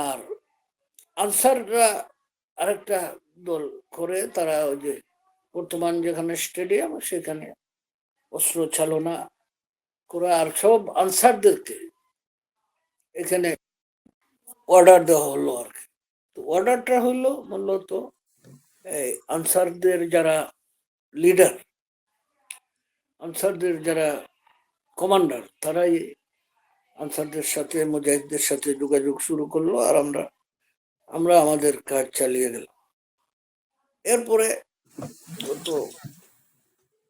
আর আনসাররা আরেকটা দল করে, তারা ওই যে বর্তমান যেখানে স্টেডিয়াম, সেখানে অস্ত্র চালনা করে, আর সব আনসারদেরকে এখানে অর্ডার দেওয়া হলো আর কি। তো অর্ডারটা হলো মূলত এই আনসারদের যারা লিডার, আনসারদের যারা কমান্ডার, তারাই আনসারদের সাথে, মুজাহিদদের সাথে যোগাযোগ শুরু করল আর আমরা আমরা আমাদের কাজ চালিয়ে গেলাম। এরপরে তো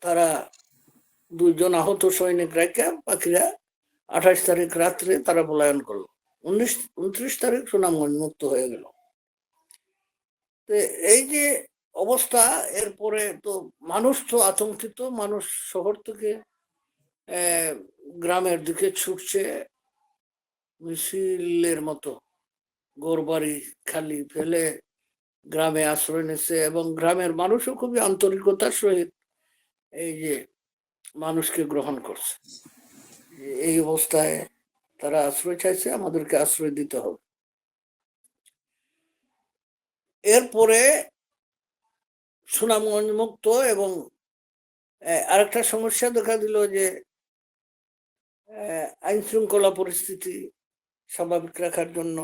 তারা দুইজন আহত সৈনিক রেখে পাখিরা আঠাশ তারিখ রাত্রে তারা পলায়ন করল। উনিশ, উনত্রিশ তারিখ সুনামগঞ্জ মুক্ত হয়ে গেল। তো এই যে অবস্থা, এরপরে তো মানুষ তো আতঙ্কিত, মানুষ শহর থেকে গ্রামের দিকে ছুটছে। মিছিলের মতো গোরবাড়ি খালি ফেলে গ্রামে আশ্রয় নিচ্ছে এবং গ্রামের মানুষও খুবই আন্তরিকতার সহিত এই যে মানুষকে গ্রহণ করছে। এই অবস্থায় তারা আশ্রয় চাইছে, আমাদেরকে আশ্রয় দিতে হবে। এরপরে সুনামগঞ্জ মুক্ত এবং আরেকটা সমস্যা দেখা দিল যে আইন শৃঙ্খলা পরিস্থিতি স্বাভাবিক রাখার জন্য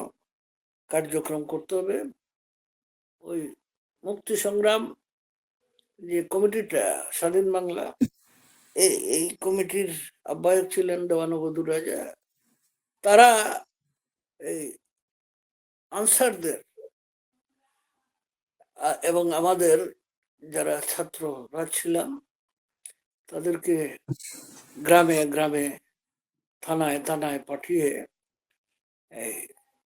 কার্যক্রম করতে হবে। ওই মুক্তি সংগ্রাম যে কমিটিটা, স্বাধীন বাংলা এই কমিটির আহ্বায়ক ছিলেন দেওয়ানবধূ রাজা। তারা এই আনসারদের এবং আমাদের যারা ছাত্ররা ছিলাম, তাদেরকে গ্রামে গ্রামে, থানায় থানায় পাঠিয়ে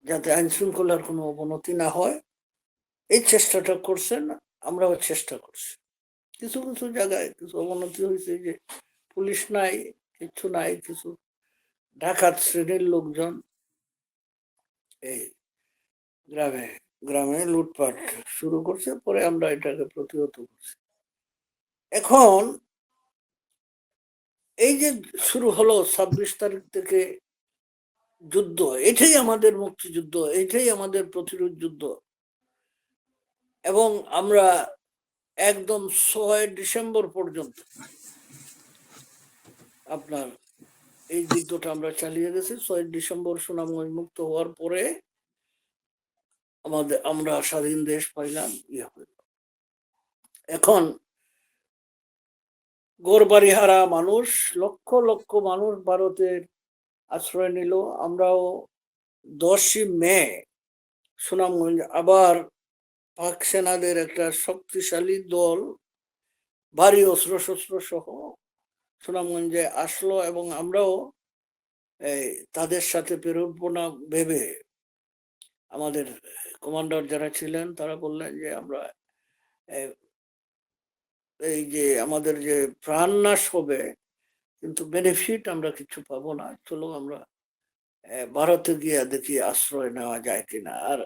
যাতে আইন শৃঙ্খলার কোনো অবনতি না হয়, এই চেষ্টাটা করছেন, আমরাও চেষ্টা করছি। কিছু কিছু জায়গায় কিছু অবনতি হয়েছে যে পুলিশ নাই, কিছু নাই, কিছু ডাকাত শ্রেণির লোকজন এই গ্রামে গ্রামে লুটপাট শুরু করছে, পরে আমরা এটাকে প্রতিহত করছি। এখন এই যে শুরু হলো ছাব্বিশ তারিখ থেকে যুদ্ধ, এটাই আমাদের মুক্তিযুদ্ধ, এটাই আমাদের প্রতিরোধ যুদ্ধ। এবং আমরা একদম ছয় ডিসেম্বর পর্যন্ত আপনার এই যুদ্ধটা আমরা চালিয়ে গেছি। ছয় ডিসেম্বর সুনামগঞ্জ মুক্ত হওয়ার পরে আমাদের, আমরা স্বাধীন দেশ পাইলাম ইয়ে হইল। এখন গোরবাড়িহারা মানুষ, লক্ষ লক্ষ মানুষ ভারতের আশ্রয় নিল। আমরাও দশই মে সুনামগঞ্জ আবার পাক সেনাদের একটা শক্তিশালী দল, ভারী অস্ত্র শস্ত্র সহ সুনামগঞ্জে আসলো এবং আমরাও এই তাদের সাথে পেরোবো না ভেবে আমাদের কমান্ডার যারা ছিলেন তারা বললেন যে আমরা এই- যে আমাদের যে প্রাণ নাশ হবে কিন্তু বেনিফিট আমরা কিছু পাবো না। চলো আমরা ভারতে গিয়ে দেখি আশ্রয় নেওয়া যায় কিনা। আর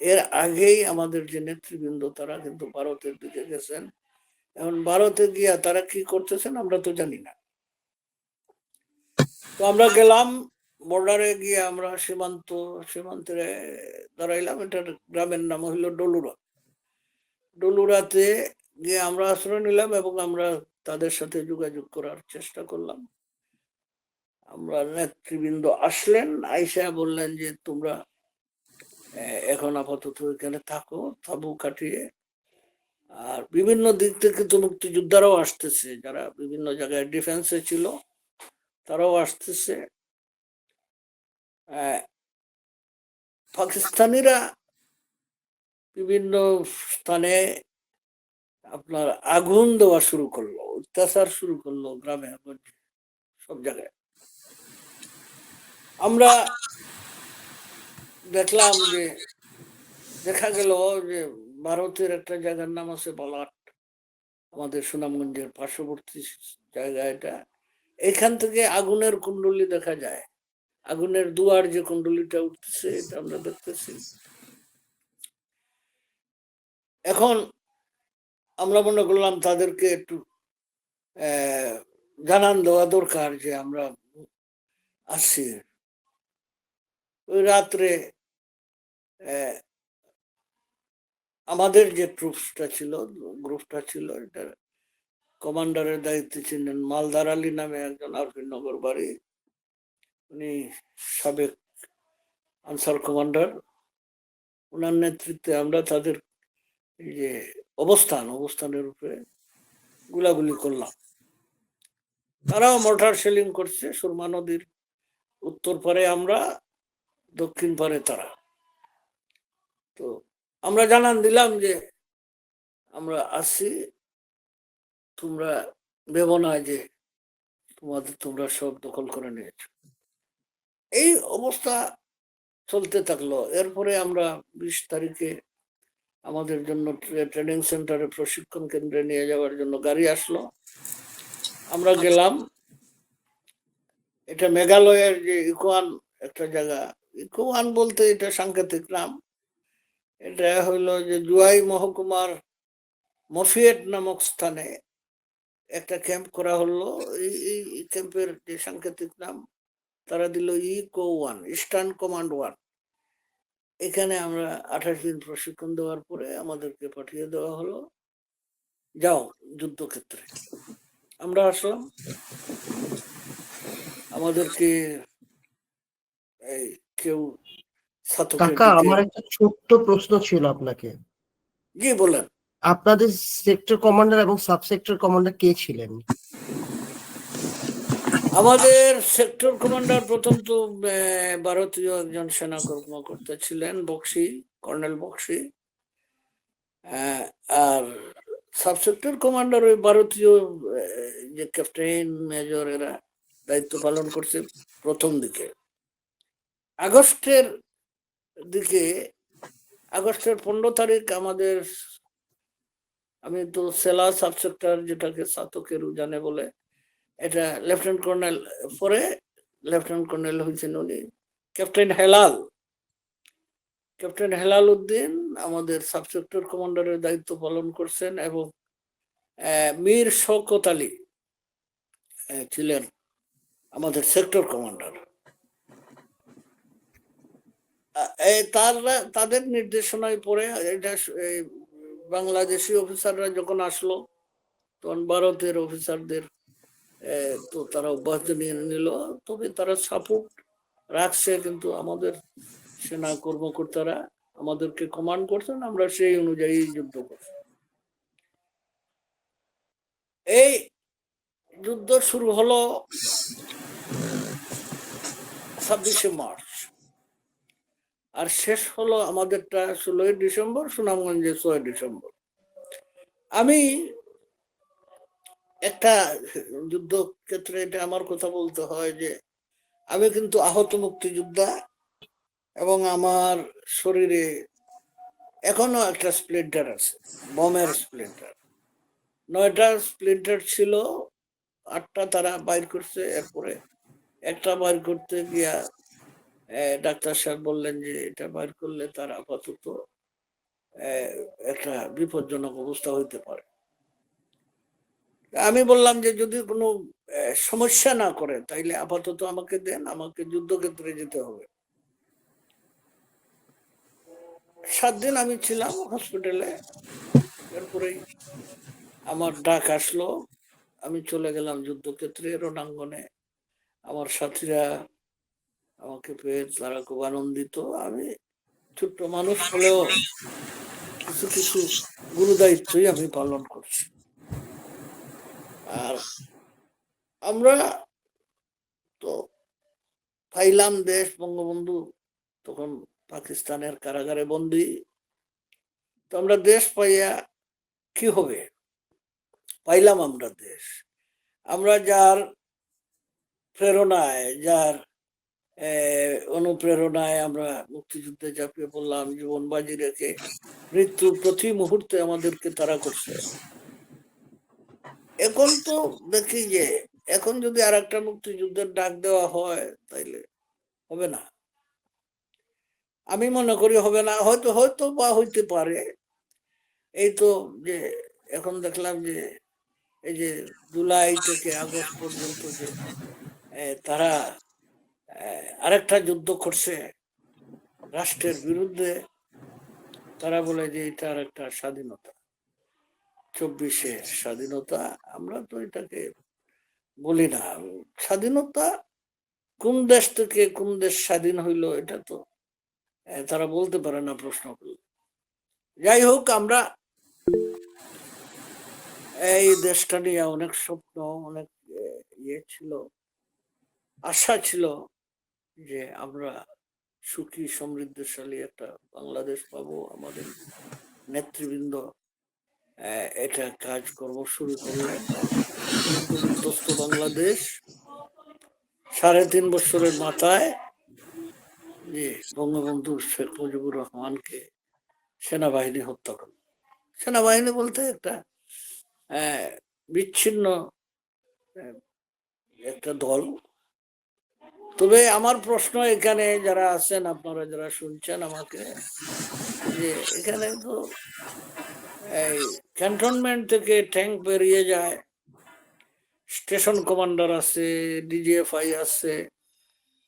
এর আগেই আমাদের যে নেতৃবৃন্দ, তারা কিন্তু ভারতের দিকে গেছেন। এখন ভারতে গিয়া তারা কি করতেছেন আমরা তো জানি না। তো আমরা গেলাম বর্ডারে গিয়ে আমরা সীমান্ত সীমান্তে দাঁড়াইলাম। এটার গ্রামের নাম হইল ডলুরা। ডলুরাতে গিয়ে আমরা আশ্রয় নিলাম এবং আমরা তাদের সাথে যোগাযোগ করার চেষ্টা করলাম। আমরা নেতৃবৃন্দ আসলেন, আইসা বললেন যে, তোমরা এখন আপাতত এখানে থাকো, তাবু কাটিয়ে। আর বিভিন্ন দিক থেকে তো মুক্তিযোদ্ধারাও আসতেছে, যারা বিভিন্ন জায়গায় ডিফেন্সে ছিল, তারাও আসতেছে। পাকিস্তানিরা বিভিন্ন স্থানে আপনার আগুন দেওয়া শুরু করল। অত্যাচার শুরু করল গ্রামে সব জায়গায়। আমরা দেখলাম যে দেখা গেল যে ভারতের একটা জায়গার নাম আছে বলাট, আমাদের সুনামগঞ্জের পার্শ্ববর্তী জায়গা এটা। এখান থেকে আগুনের কুণ্ডলি দেখা যায়। আগুনের দুয়ার যে কুণ্ডলিটা উঠতেছে এটা আমরা দেখতেছি। এখন আমরা মনে করলাম তাদেরকে একটু জানান দেওয়া দরকার যে আমরা আসছি ওই রাত্রে আমাদের যে ট্রুপসটা ছিল গ্রুপটা ছিল, এটার কমান্ডারের দায়িত্বে ছিলেন মালদার আলী নামে একজন আরফিনগর বাড়ি। উনি সাবেক আনসার কমান্ডার ওনার নেতৃত্বে আমরা তাদের যে অবস্থান, অবস্থানের উপরে গুলাগুলি করলাম। তারাও মোটর সেলিং করছে সুরমা নদীর উত্তর পারে আমরা, দক্ষিণ পারে তারা। তো আমরা জানান দিলাম যে আমরা আসছি তোমরা ভেবো না যে তোমাদের তোমরা সব দখল করে নিয়েছো। এই অবস্থা চলতে থাকল। এরপরে আমরা বিশ তারিখে আমাদের জন্য ট্রেনিং সেন্টারে প্রশিক্ষণ কেন্দ্রে নিয়ে যাওয়ার জন্য গাড়ি আসলো। আমরা গেলাম। এটা মেঘালয়ের যে ইকোয়ান একটা জায়গা। ইকোয়ান বলতে এটা সাংকেতিক নাম। এটা হইল যে জুয়াই মহকুমার মফিয়েট নামক স্থানে একটা ক্যাম্প করা হলো। এই এই ক্যাম্পের যে সাংকেতিক নাম তারা দিল echo one eastern command one এখানে আমরা আঠাশ দিন প্রশিক্ষণ দেওয়ার পরে আমাদেরকে পাঠিয়ে দেওয়া হলো। যাও যুদ্ধক্ষেত্রে। আমরা আসলাম। আমাদেরকে এই কেউ কাকা আমার একটা ছোট্ট প্রশ্ন ছিল আপনাকে। জি বলেন। আপনাদের সেক্টর কমান্ডার এবং সাব সেক্টর কমান্ডার কে ছিলেন? আমাদের সেক্টর কমান্ডার প্রথম তো ভারতীয় একজন সেনা কর্মকর্তা ছিলেন বক্সি, কর্নেল বক্সি। আর সাব সেক্টর কমান্ডার ওই ভারতীয় যে ক্যাপ্টেন মেজর এরা দায়িত্ব পালন করছে প্রথম দিকে। আগস্টের দিকে, আগস্টের পনেরো তারিখ আমাদের, আমি তো সেলা সাব সেক্টর যেটাকে সাতকের উজানে বলে এটা লেফটেন্যান্ট কর্নেল পরে লেফটেন্যান্ট কর্নেল হয়েছেন উনি। ক্যাপ্টেন হেলাল ক্যাপ্টেন হেলাল উদ্দিন আমাদের সাবসেক্টর কমান্ডারের দায়িত্ব পালন করছেন এবং মীর শওকত আলী ছিলেন আমাদের সেক্টর কমান্ডার তারা, তাদের নির্দেশনায় পরে এটা বাংলাদেশি অফিসাররা যখন আসলো, তখন ভারতের অফিসারদের তো তারা অব্যাহত নিয়ে নিল। তবে তারা সাপোর্ট রাখছে কিন্তু আমাদের সেনা কর্মকর্তারা আমাদেরকে কমান্ড করছেন, আমরা সেই অনুযায়ী যুদ্ধ করছি। এই যুদ্ধ শুরু হলো ছাব্বিশে মার্চ। আর শেষ হলো আমাদেরটা ষোলোই ডিসেম্বর, সুনামগঞ্জে ছয় ডিসেম্বর। আমি একটা যুদ্ধ ক্ষেত্রে এটা আমার কথা বলতে হয় যে, আমি কিন্তু আহত মুক্তিযোদ্ধা এবং আমার শরীরে এখনও একটা স্প্লিন্টার আছে, বমের স্প্লিন্টার নয়টা স্প্লিন্টার ছিল, আটটা তারা বাইর করছে, এরপরে একটা বাইর করতে গিয়া ডাক্তার সাহেব বললেন যে, এটা বাইর করলে তার আপাতত একটা বিপজ্জনক অবস্থা হইতে পারে। আমি বললাম যে যদি কোনো সমস্যা না করে, তাইলে আপাতত আমাকে দেন, আমাকে যুদ্ধক্ষেত্রে যেতে হবে। সাত দিন আমি ছিলাম হসপিটালে এরপরেই আমার ডাক আসলো, আমি চলে গেলাম যুদ্ধক্ষেত্রে রণাঙ্গনে। আমার সাথীরা আমাকে পেয়ে তারা খুব আনন্দিত। আমি ছোট্ট মানুষ হলেও কিছু কিছু গুরুদায়িত্বই আমি পালন করছি। আর আমরা তো পাইলাম দেশ, বঙ্গবন্ধু, তখন পাকিস্তানের কারাগারে বন্দি। তো আমরা দেশ পাইয়া কি হবে? পাইলাম আমরা দেশ। আমরা যার প্রেরণায়, যার অনুপ্রেরণায় আমরা মুক্তিযুদ্ধে ঝাঁপিয়ে পড়লাম জীবন বাজি রেখে মৃত্যু প্রতি মুহূর্তে আমাদেরকে তারা করছে। এখন তো দেখি যে, এখন যদি আর একটা মুক্তিযুদ্ধের ডাক দেওয়া হয়, তাইলে হবে না। আমি মনে করি হবে না, হয়তো হয়তো বা হইতে পারে। এই তো যে, এখন দেখলাম যে, এই যে জুলাই থেকে আগস্ট পর্যন্ত যে তারা আরেকটা যুদ্ধ করছে রাষ্ট্রের বিরুদ্ধে, তারা বলে যে এটার একটা স্বাধীনতা। চব্বিশের স্বাধীনতা, আমরা তো এটাকে বলি না। স্বাধীনতা কোন দেশ থেকে কোন দেশ স্বাধীন হইল, এটা তো তারা বলতে পারে না প্রশ্ন করলে যাই হোক, আমরা এই দেশটা নিয়ে অনেক স্বপ্ন, অনেক ইয়ে ছিল, আশা ছিল যে আমরা সুখী, সমৃদ্ধশালী একটা বাংলাদেশ পাবো। আমাদের নেতৃবৃন্দ এটা কাজ কর্ম শুরু করলেন বাংলাদেশ, সাড়ে তিন বছরের মাথায় যে বঙ্গবন্ধু শেখ মুজিবুর রহমানকে সেনাবাহিনী হত্যা করল। সেনাবাহিনী বলতে একটা বিচ্ছিন্ন একটা দল। তবে আমার প্রশ্ন এখানে যারা আছেন, আপনারা যারা শুনছেন আমাকে, যে এখানে তো এই ক্যান্টনমেন্ট থেকে ট্যাঙ্ক বেরিয়ে যায়। স্টেশন কমান্ডার আছে ডিজিএফআই আছে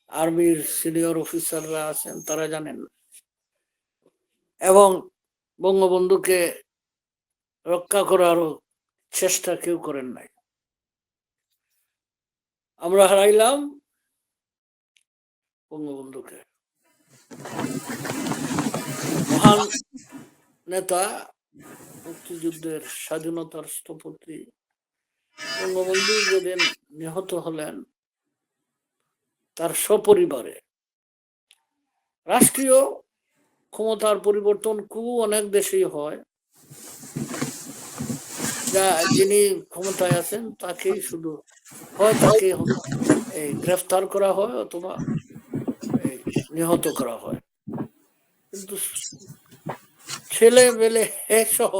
আর্মির সিনিয়র অফিসাররা আছেন, তারা জানেন। এবং বঙ্গবন্ধুকে রক্ষা করারও চেষ্টা কেউ করেন নাই। আমরা হারাইলাম বঙ্গবন্ধুকে। মহান নেতা মুক্তিযুদ্ধের স্বাধীনতার স্থপতি বঙ্গবন্ধু যেদিন নিহত হলেন তার সপরিবারে। রাষ্ট্রীয় ক্ষমতার পরিবর্তন খুব অনেক দেশেই হয়। যা যিনি ক্ষমতায় আছেন তাকেই শুধু হয় তাকে এই গ্রেফতার করা হয় অথবা নিহত করা হয়। কিন্তু ছেলে বেলে সহ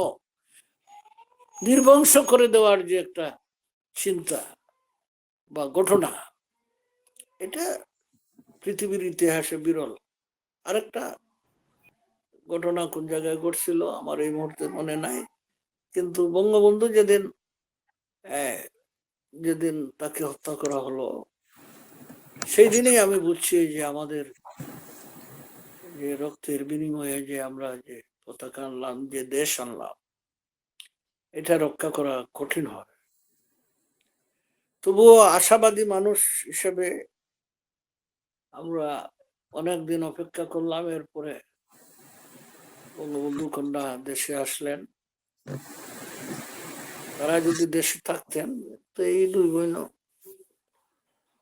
নির্বংশ করে দেওয়ার যে একটা চিন্তা বা ঘটনা এটা পৃথিবীর ইতিহাসে বিরল। আরেকটা ঘটনা কোন জায়গায় ঘটছিল আমার এই মুহূর্তে মনে নাই কিন্তু বঙ্গবন্ধু যেদিন আহ, যেদিন তাকে হত্যা করা হলো সেই দিনেই আমি বুঝছি যে আমাদের যে রক্তের বিনিময়ে যে আমরা যে পতাকা আনলাম যে দেশ আনলাম। এটা রক্ষা করা কঠিন হয়। তবুও আশাবাদী মানুষ হিসেবে আমরা অনেক দিন অপেক্ষা করলাম, এরপরে বঙ্গবন্ধু কন্যা দেশে আসলেন। তারা যদি দেশে থাকতেন, তো এই দুই বোন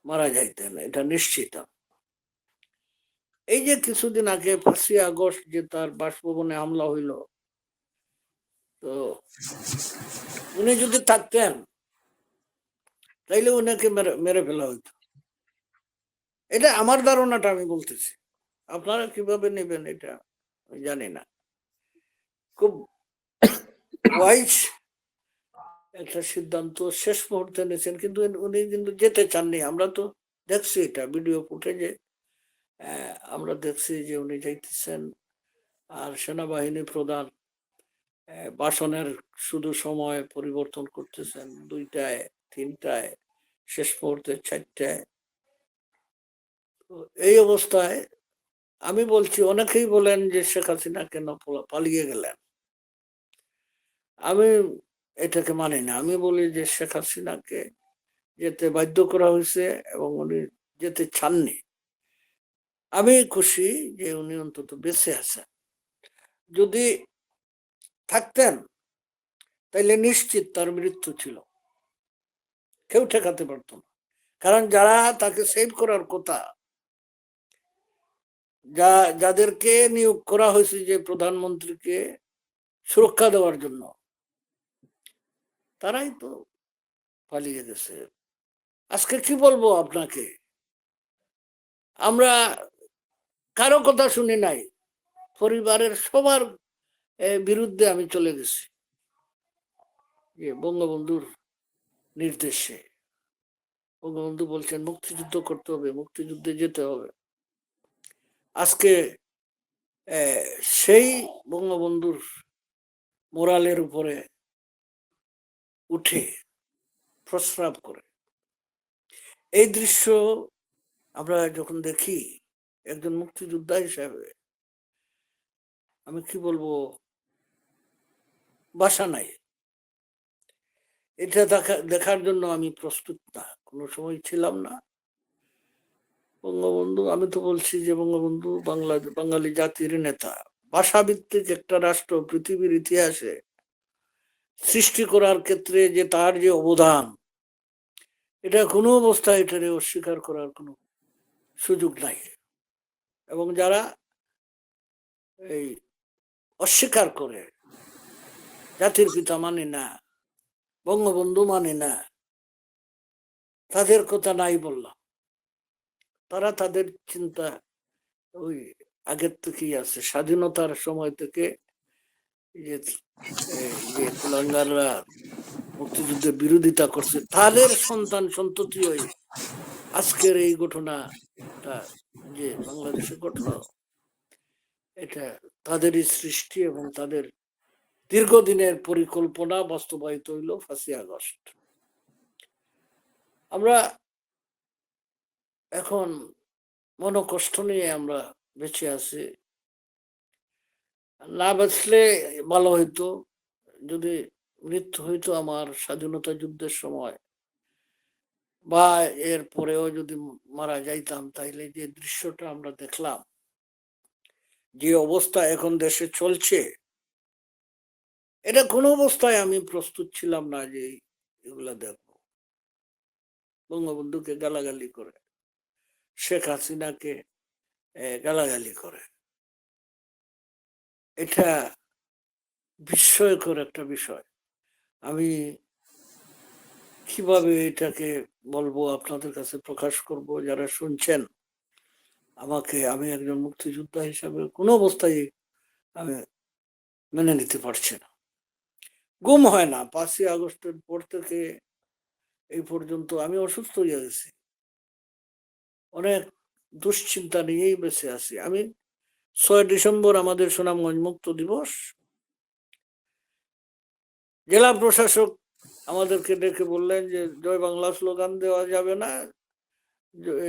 মারা যাইতেন, এটা নিশ্চিত। এই যে কিছুদিন আগে পাঁচই আগস্ট যে তার বাসভবনে হামলা হইল, তো উনি যদি থাকতেন, তাইলে উনাকে মেরে ফেলা হইতো। এটা আমার ধারণাটা আমি বলতেছি। আপনারা কীভাবে নেবেন এটা জানি না। খুব ওয়াইজ একটা সিদ্ধান্ত শেষ মুহূর্তে নিয়েছেন, কিন্তু উনি কিন্তু যেতে চাননি। আমরা তো দেখছি এটা ভিডিও ফুটেজে। আমরা দেখছি যে উনি যাইতেছেন, আর সেনাবাহিনী প্রধান ভাষণের শুধু সময় পরিবর্তন করতেছেন, দুইটায়, তিনটায়, শেষ মুহূর্তে চারটায়। এই অবস্থায় আমি বলছি, অনেকেই বলেন যে শেখ হাসিনা কেন পালিয়ে গেলেন? আমি এটাকে মানি না। আমি বলি যে শেখ হাসিনাকে যেতে বাধ্য করা হয়েছে এবং উনি যেতে চাননি। আমি খুশি যে উনি অন্তত বেঁচে আছেন। যদি থাকতেন, তাইলে নিশ্চিত তার মৃত্যু ছিল। কেউ ঠেকাতে পারতো না। কারণ যারা তাকে সেভ করার কথা, যা, যাদেরকে নিয়োগ করা হয়েছে যে প্রধানমন্ত্রীকে সুরক্ষা দেওয়ার জন্য, তারাই তো পালিয়ে গেছে। আজকে কি বলব আপনাকে? আমরা কারও কথা শুনি নাই। পরিবারের সবার বিরুদ্ধে আমি চলে গেছি। বঙ্গবন্ধুর নির্দেশে। বঙ্গবন্ধু বলছেন, মুক্তিযুদ্ধ করতে হবে, মুক্তিযুদ্ধে যেতে হবে। আজকে সেই বঙ্গবন্ধুর মোরালের উপরে উঠে প্রস্রাব করে। এই দৃশ্য আমরা যখন দেখি একজন মুক্তিযোদ্ধা হিসাবে আমি কি বলব? বাসা নাই। এটা দেখা, দেখার জন্য আমি প্রস্তুত না। কোনো সময় ছিলাম না। বঙ্গবন্ধু, আমি তো বলছি যে বঙ্গবন্ধু বাংলা, বাঙালি জাতির নেতা। ভাষাভিত্তিক একটা রাষ্ট্র পৃথিবীর ইতিহাসে সৃষ্টি করার ক্ষেত্রে যে তার যে অবদান, এটা কোনো অবস্থায় এটারে অস্বীকার করার কোনো সুযোগ নাই। এবং যারা এই অস্বীকার করে, জাতির পিতা মানে না, বঙ্গবন্ধু মানে না, তাদের কথা নাই বললাম। তারা তাদের চিন্তা ওই আগের থেকেই আছে। স্বাধীনতার সময় থেকে যে মুক্তিযুদ্ধের বিরোধিতা করছে, তাদের সন্তান সন্ততি হয়ে আজকের এই ঘটনাটা যে বাংলাদেশে ঘটনা, এটা তাদেরই সৃষ্টি এবং তাদের দীর্ঘদিনের পরিকল্পনা বাস্তবায়িত হইল ফাঁসি আগস্ট। আমরা এখন মনোকষ্ট নিয়ে আমরা বেঁচে আছি। না বাঁচলে ভালো হইতো। যদি মৃত্যু হইতো আমার স্বাধীনতা যুদ্ধের সময় বা এর পরেও যদি মারা যাইতাম, তাইলে যে দৃশ্যটা আমরা দেখলাম, যে অবস্থা এখন দেশে চলছে, এটা কোনো অবস্থায় আমি প্রস্তুত ছিলাম না যে এগুলা দেখব। বঙ্গবন্ধুকে গালাগালি করে, শেখ হাসিনাকে গালাগালি করে। এটা বিস্ময়কর একটা বিষয়। আমি কীভাবে এটাকে বলব, আপনাদের কাছে প্রকাশ করব, যারা শুনছেন, আমাকে, আমি একজন মুক্তিযোদ্ধা হিসাবে কোনো অবস্থায় আমি মেনে নিতে পারছি না। গুম হয় না। পাঁচই আগস্টের পর থেকে এই পর্যন্ত আমি অসুস্থ হয়ে গেছি। অনেক দুশ্চিন্তা নিয়েই বেঁচে আছি। আমি ছয় ডিসেম্বর আমাদের সুনামগঞ্জ মুক্ত দিবস। জেলা প্রশাসক আমাদেরকে ডেকে বললেন যে জয় বাংলা স্লোগান দেওয়া যাবে না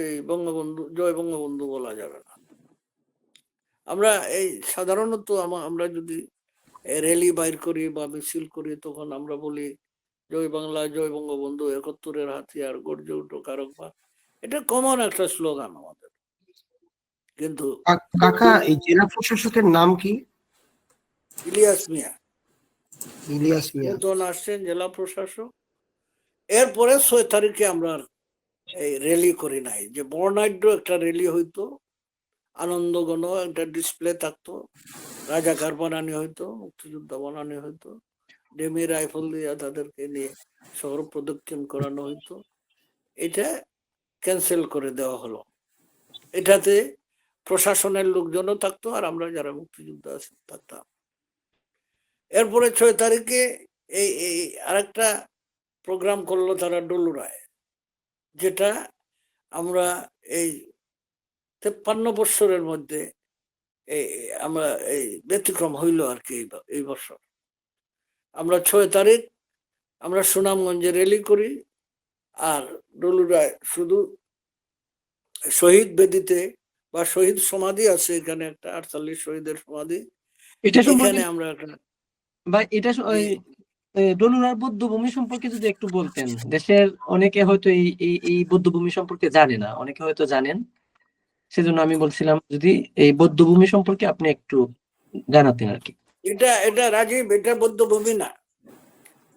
এই বঙ্গবন্ধু জয় বঙ্গবন্ধু বলা যাবে না। আমরা এই সাধারণত আমরা যদি র্যালি বাইর করি বা মিছিল করি তখন আমরা বলি জয় বাংলা জয় বঙ্গবন্ধু একাত্তরের হাতিয়ার গর্জে উঠো কারক বা এটা কমন একটা স্লোগান আমাদের। কিন্তু কাকা এই জেলা প্রশাসকের নাম কি? ইলিয়াস মিয়া। ইলিয়াস মিয়া আসছেন জেলা প্রশাসক? এরপরে ছয় তারিখে আমরা এই র্যালি করি নাই। যে বর্ণাঢ্য একটা র্যালি হইতো আনন্দগণ একটা ডিসপ্লে থাকতো রাজাকার বানানি হইতো মুক্তিযোদ্ধা বানানি হইতো ডেমি রাইফেল দিয়ে তাদেরকে নিয়ে শহর প্রদক্ষিণ করানো হইতো। এটা ক্যান্সেল করে দেওয়া হলো। এটাতে প্রশাসনের লোকজনও থাকতো আর আমরা যারা মুক্তিযোদ্ধা আছি থাকতাম। এরপরে ছয় তারিখে এই এই আরেকটা প্রোগ্রাম করল তারা ডলুরায় যেটা আমরা এই তেপ্পান্ন বৎসরের মধ্যে এই আমরা এই ব্যতিক্রম হইল আর কি এই বছর। আমরা ছয় তারিখ আমরা সুনামগঞ্জে র্যালি করি আর ডলুরায় শুধু শহীদ বেদিতে বা শহীদ সমাধি আছে এখানে একটা আটচল্লিশ শহীদের সমাধি। এটা এখানে আমরা একটা বা এটা ওই ডলুরার বৌদ্ধভূমি সম্পর্কে যদি একটু বলতেন। দেশের অনেকে হয়তো এই এই বৌদ্ধভূমি সম্পর্কে জানে না অনেকে হয়তো জানেন। সেজন্য আমি বলছিলাম যদি এই বৌদ্ধভূমি সম্পর্কে আপনি একটু জানাতেন আর কি। এটা এটা রাজীব এটা বৌদ্ধভূমি না।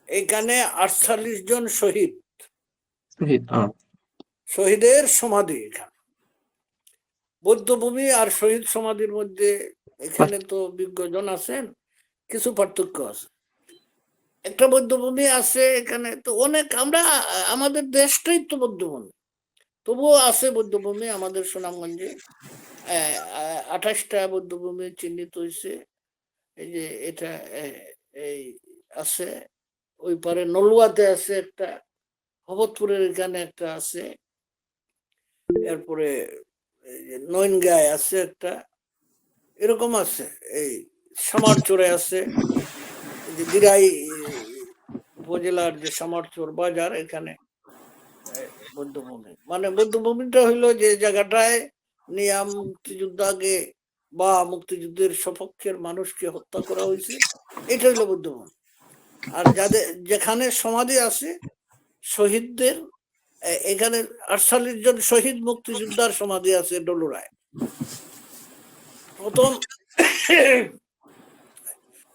এখানে আটচল্লিশ জন শহীদ। শহীদ শহীদের সমাধি এখানে। বৌদ্ধভূমি আর শহীদ সমাধির মধ্যে এখানে তো বিজ্ঞজন আছেন। কিছু পার্থক্য আছে একটা বৌদ্ধভূমি আছে এখানে, তো অনেক আমরা, আমাদের দেশটাই তো বৌদ্ধভূমি। তবুও আছে বৌদ্ধভূমি আমাদের সুনামগঞ্জে। আঠাশটা বৌদ্ধভূমি চিহ্নিত হয়েছে। এই যে এটা এই আছে। ওই পারে নলুয়াতে আছে একটা ভবতপুরের এখানে একটা আছে। এরপরে নয়নগায় আছে একটা। এরকম আছে, এই সামারচরে আছে যে দিরাই উপজেলার যে সামারচর বাজার, এখানে বৌদ্ধভূমি। মানে বৌদ্ধভূমিটা হইল যে জায়গাটায় নিয়াম মুক্তিযুদ্ধ আগে বা মুক্তিযুদ্ধের সপক্ষের মানুষকে হত্যা করা হয়েছে। এটা হইল বৌদ্ধভূমি। আর যাদের, যেখানে সমাধি আছে, শহীদদের এখানে আটচল্লিশ জন শহীদ মুক্তিযোদ্ধার সমাধি আছে ডলুরায়। প্রথম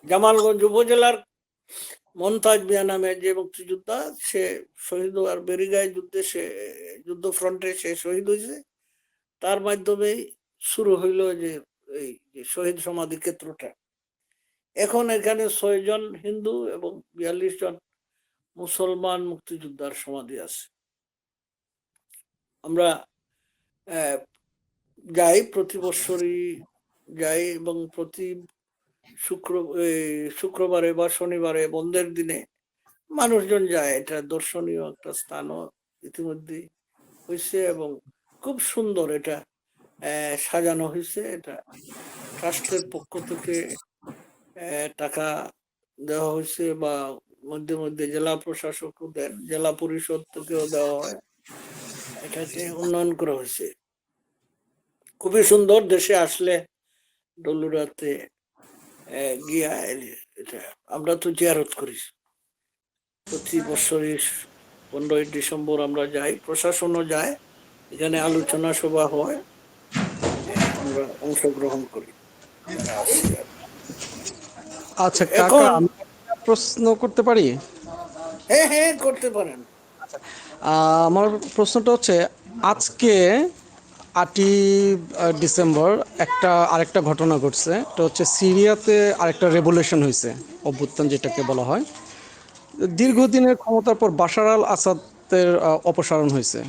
জামালগঞ্জ উপজেলার মমতাজ মিয়া নামে যে মুক্তিযোদ্ধা, সে শহীদ আর বেরিগায় যুদ্ধে সে, যুদ্ধ ফ্রন্টে সে শহীদ হয়েছে। তার মাধ্যমেই শুরু হইল যে, এই শহীদ সমাধি ক্ষেত্রটা। এখন এখানে ছয় জন হিন্দু এবং বিয়াল্লিশ জন মুসলমান মুক্তিযোদ্ধার সমাধি আছে। আমরা যাই প্রতি বছরই যাই এবং প্রতি শুক্র শুক্রবারে বা শনিবারে বন্ধের দিনে মানুষজন যায়। এটা দর্শনীয় একটা স্থানও ইতিমধ্যে হয়েছে এবং খুব সুন্দর এটা সাজানো হয়েছে এটা ট্রাস্টের পক্ষ থেকে টাকা দেওয়া হয়েছে বা মধ্যে মধ্যে জেলা প্রশাসকও দেন, জেলা পরিষদ থেকেও দেওয়া হয়। এটাকে উন্নয়ন করা হয়েছে খুবই সুন্দর দেশে আসলে ডলুরাতে গিয়া এটা আমরা তো জিয়ারত করি। প্রতি বছরই পনেরোই ডিসেম্বর আমরা যাই প্রশাসনও যায় এখানে আলোচনা সভা হয় আমরা অংশগ্রহণ করি। আচ্ছা কাকা প্রশ্ন করতে পারি? হ্যাঁ হ্যাঁ করতে পারেন। আমার প্রশ্নটা হচ্ছে আজকে আটই ডিসেম্বর একটা, আরেকটা ঘটনা ঘটছে। এটা হচ্ছে সিরিয়াতে আরেকটা রেভলিউশন হয়েছে, অভ্যুত্থান যেটাকে বলা হয়। দীর্ঘদিনের ক্ষমতার পর বাশার আল আসাদের অপসারণ হয়েছে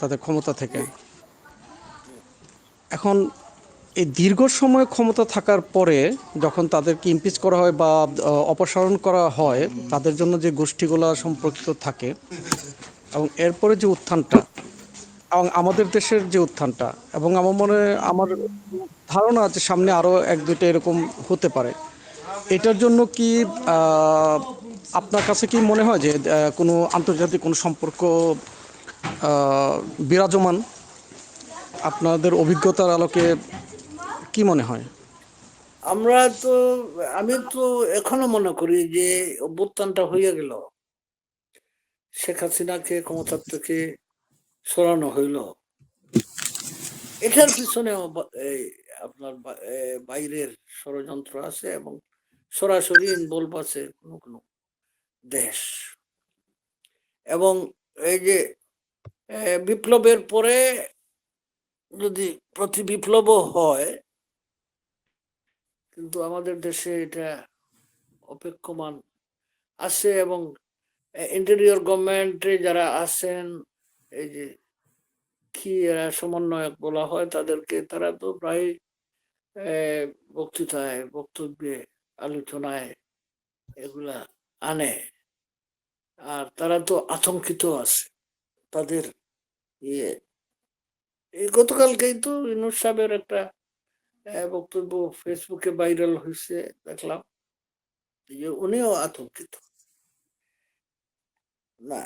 তাদের ক্ষমতা থেকে। এখন এই দীর্ঘ সময় ক্ষমতা থাকার পরে যখন তাদেরকে ইমপিচ করা হয় বা অপসারণ করা হয়, তাদের জন্য যে গোষ্ঠীগুলো সম্পর্কিত থাকে এবং এরপরে যে উত্থানটা আমাদের দেশের যে উত্থানটা এবং আমার মনে, আমার ধারণা আছে সামনে আরও এক, দুইটা এরকম হতে পারে। এটার জন্য কি আপনার কাছে কি মনে হয় যে কোনো আন্তর্জাতিক কোনো সম্পর্ক বিরাজমান? আপনাদের অভিজ্ঞতার আলোকে কি মনে হয়? আমরা তো, আমি তো এখনও মনে করি যে অভ্যুত্থানটা হইয়া গেল। শেখ হাসিনাকে ক্ষমতার থেকে সরানো হইল। এটার পিছনে আপনার বাইরের ষড়যন্ত্র আছে এবং সরাসরি ইনভলভ আছে কোনো কোনো দেশ। এবং এই যে বিপ্লবের পরে যদি প্রতি বিপ্লবও হয়, কিন্তু আমাদের দেশে এটা অপেক্ষমান আছে এবং ইন্টেরিয়র গভর্নমেন্টে যারা আছেন এই যে কি সমন্বয়ক বলা হয়, তাদেরকে তারা তো প্রায় বক্তৃতায়, বক্তব্যে, আলোচনায় এগুলা আনে। আর তারা তো আতঙ্কিত আছে। তাদের ইয়ে। এই গতকালকেই তো ইনুস সাহেবের একটা বক্তব্য ফেসবুকে ভাইরাল হয়েছে, দেখলাম। যে উনিও আতঙ্কিত। না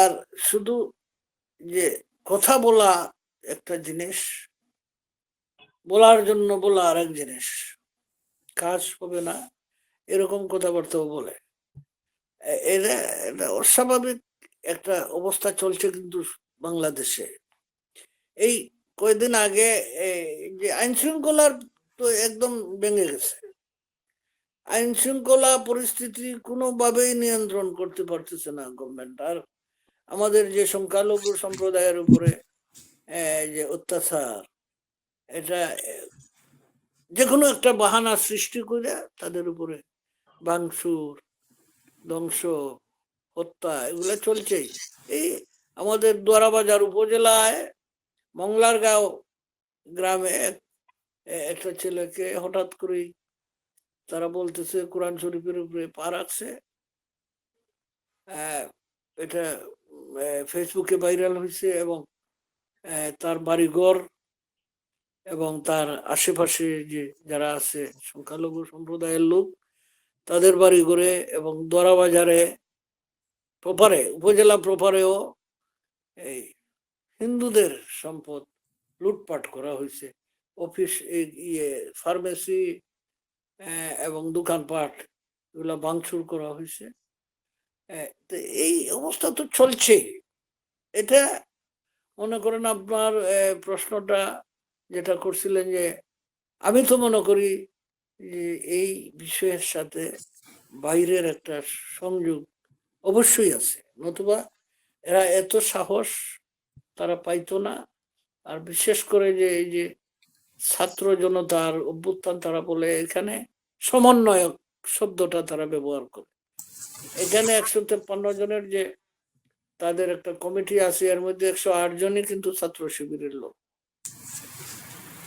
আর শুধু যে কথা বলা একটা জিনিস, বলার জন্য বলা আর এক জিনিস। কাজ হবে না, এরকম কথাবার্তাও বলে। এটা এটা অস্বাভাবিক একটা অবস্থা চলছে কিন্তু বাংলাদেশে। এই কয়েকদিন আগে যে আইন শৃঙ্খলার তো একদম ভেঙে গেছে। আইন শৃঙ্খলা পরিস্থিতি কোনোভাবেই নিয়ন্ত্রণ করতে পারতেছে না গভর্নমেন্ট। আর আমাদের যে সংখ্যালঘু সম্প্রদায়ের উপরে যে অত্যাচার এটা যে কোনো একটা বাহানা সৃষ্টি করে তাদের উপরে ভাঙচুর ধ্বংস হত্যা এগুলো চলছেই। এই আমাদের দোয়ারাবাজার উপজেলায় মংলারগাঁও গ্রামে এক- একটা ছেলেকে হঠাৎ করেই তারা বলতেছে কোরআন শরীফের উপরে পা রাখছে। আহ, এটা ফেসবুকে ভাইরাল হয়েছে এবং তার বাড়িঘর এবং তার আশেপাশে যে যারা আছে, সংখ্যালঘু সম্প্রদায়ের লোক, তাদের বাড়ি ঘরে এবং দরা বাজারে প্রপারে উপজেলা প্রপারেও এই হিন্দুদের সম্পদ লুটপাট করা হয়েছে। অফিস ইয়ে ফার্মেসি এবং দোকানপাট এগুলো ভাঙচুর করা হয়েছে। এই অবস্থা তো চলছে এটা মনে করেন আপনার প্রশ্নটা যেটা করছিলেন যে, আমি তো মনে করি যে, এই বিষয়ের সাথে বাইরের একটা সংযোগ অবশ্যই আছে। নতুবা এরা এত সাহস তারা পাইতো না। আর বিশেষ করে যে, এই যে ছাত্র জনতার অভ্যুত্থান তারা বলে এখানে সমন্বয়ক শব্দটা তারা ব্যবহার করে। এখানে একশো তেপ্পান্ন জনের যে তাদের একটা কমিটি আছে, এর মধ্যে একশো আট জনই কিন্তু ছাত্র শিবিরের লোক।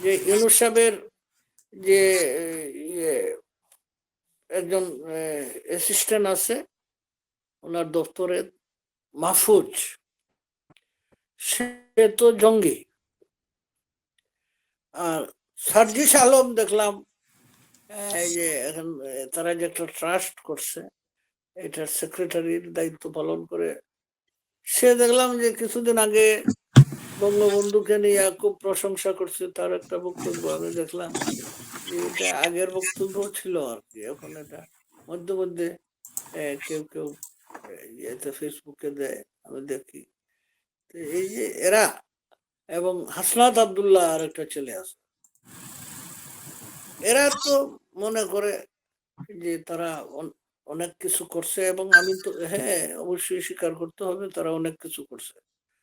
যে ইউনুস সাহেবের যে ইয়ে একজন অ্যাসিস্ট্যান্ট আছে, ওনার দপ্তরে মাহফুজ, সে তো জঙ্গি। আর সার্জিস আলম দেখলাম, এই যে এখন তারা যে একটা ট্রাস্ট করছে এটার সেক্রেটারির দায়িত্ব পালন করে। সে দেখলাম যে কিছুদিন আগে বঙ্গবন্ধুকে নিয়ে খুব প্রশংসা করছে, তার একটা বক্তব্য আমি দেখলাম এটা আগের বক্তব্য ছিল আর কি, এখন এটা মধ্যে মধ্যে কেউ কেউ ইয়েতে ফেসবুকে দেয়, আমি দেখি। তো এই যে এরা এবং হাসনাত আব্দুল্লাহ আর একটা ছেলে আছে। এরা তো মনে করে যে তারা অনেক কিছু করছে এবং আমি তো হ্যাঁ অবশ্যই স্বীকার করতে হবে তারা অনেক কিছু করছে।